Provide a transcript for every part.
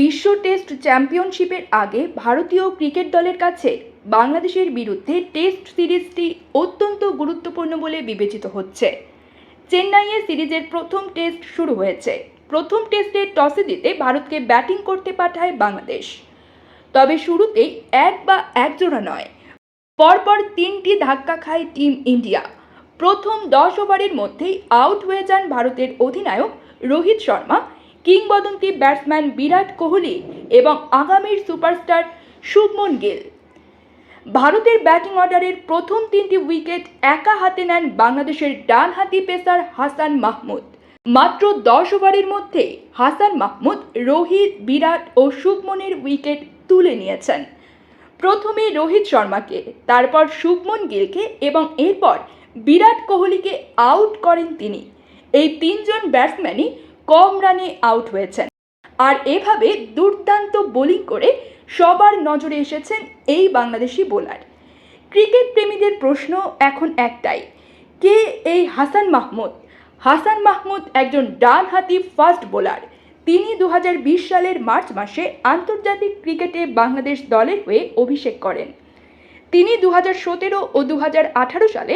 বিশ্ব টেস্ট চ্যাম্পিয়নশিপের আগে ভারতীয় ক্রিকেট দলের কাছে বাংলাদেশের বিরুদ্ধে টেস্ট সিরিজটি অত্যন্ত গুরুত্বপূর্ণ বলে বিবেচিত হচ্ছে। চেন্নাইয়ে সিরিজের প্রথম টেস্ট শুরু হয়েছে। প্রথম টেস্টে টসে জিতে ভারতকে ব্যাটিং করতে পাঠায় বাংলাদেশ। তবে শুরুতেই এক বা একজোড়া নয়। পরপর তিনটি ধাক্কা খায় টিম ইন্ডিয়া। প্রথম দশ ওভারের মধ্যেই আউট হয়ে যান ভারতের অধিনায়ক রোহিত শর্মা কিংবদন্তি ব্যাটসম্যান বিরাট কোহলি এবং আগামীর সুপারস্টার শুভমন গিল। ভারতের ব্যাটিং অর্ডারের প্রথম তিনটি উইকেট একা হাতে নেন বাংলাদেশের ডানহাতি পেসার হাসান মাহমুদ। মাত্র দশ ওভারের মধ্যে হাসান মাহমুদ, রোহিত, বিরাট ও শুভমনের উইকেট তুলে নিয়েছেন। প্রথমে রোহিত শর্মাকে, তারপর শুভমন গিলকে এবং এরপর বিরাট কোহলিকে আউট করেন তিনি। এই তিনজন ব্যাটসম্যানই কম রানে আউট হয়েছেন। আর এভাবে দুর্দান্ত বোলিং করে সবার নজরে এসেছেন এই বাংলাদেশি বোলার। ক্রিকেট প্রেমীদের প্রশ্ন এখন একটাই, কে এই হাসান মাহমুদ? হাসান মাহমুদ একজন ডানহাতি ফাস্ট বোলার। তিনি দু হাজার বিশ সালের মার্চ মাসে আন্তর্জাতিক ক্রিকেটে বাংলাদেশ দলের হয়ে অভিষেক করেন। তিনি দু সতেরো ও দু হাজার আঠারো সালে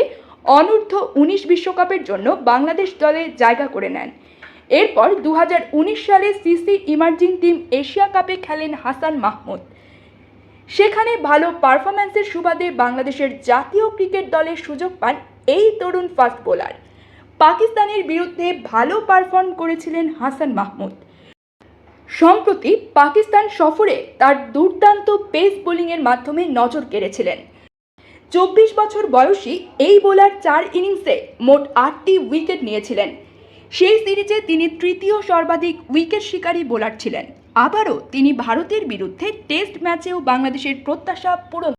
অনূর্ধ্ব উনিশ বিশ্বকাপের জন্য বাংলাদেশ দলে জায়গা করে নেন। এরপর দু হাজার উনিশ সালে সিসি ইমার্জিং টিম এশিয়া কাপে খেলেন হাসান মাহমুদ। সেখানে ভালো পারফরম্যান্সের সুবাদে বাংলাদেশের জাতীয় ক্রিকেট দলের সুযোগ পান এই তরুণ ফাস্ট বোলার। পাকিস্তানের বিরুদ্ধে ভালো পারফর্ম করেছিলেন হাসান মাহমুদ। সম্প্রতি পাকিস্তান সফরে তার দুর্দান্ত পেস বোলিংয়ের মাধ্যমে নজর কেড়েছিলেন। চব্বিশ বছর বয়সী এই বোলার চার ইনিংসে মোট আটটি উইকেট নিয়েছিলেন। সেই সিরিজে তিনি তৃতীয় সর্বাধিক উইকেট শিকারী বোলার ছিলেন। আবারও তিনি ভারতের বিরুদ্ধে টেস্ট ম্যাচেও বাংলাদেশের প্রত্যাশা পূরণ